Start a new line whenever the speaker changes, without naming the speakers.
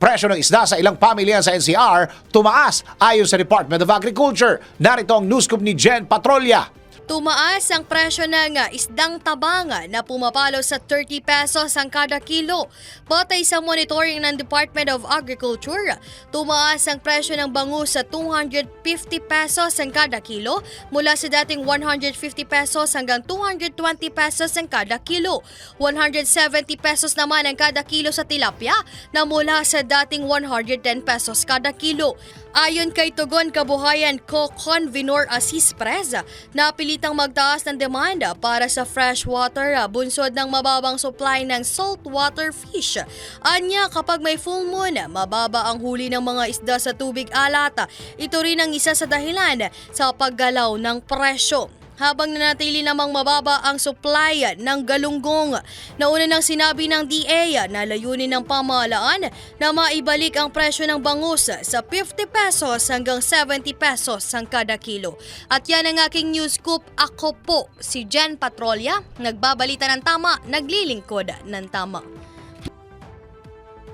Presyo ng isda sa ilang pamilya sa NCR tumaas ayon sa Department of Agriculture. Narito ang news ni Jen Patrolya.
Tumaas ang presyo ng isdang tabanga na pumapalo sa 30 pesos ang kada kilo. Batay sa monitoring ng Department of Agriculture, tumaas ang presyo ng bangus sa 250 pesos ang kada kilo mula sa dating 150 pesos hanggang 220 pesos ang kada kilo. 170 pesos naman ang kada kilo sa tilapia na mula sa dating 110 pesos kada kilo. Ayon kay Tugon Kabuhayan Kokon Vinor Asis Preza, napilitang magtaas ng demanda para sa freshwater ah, bunsod ng mababang supply ng saltwater fish. Anya kapag may full moon, mababa ang huli ng mga isda sa tubig alata. Ito rin ang isa sa dahilan sa paggalaw ng presyo habang nanatili namang mababa ang supply ng galunggong. Nauna nang sinabi ng DA na layunin ng pamahalaan na maibalik ang presyo ng bangus sa 50 pesos hanggang 70 pesos ang kada kilo. At yan ang aking news scoop. Ako po si Jen Patrolya, nagbabalita ng tama, naglilingkod ng tama.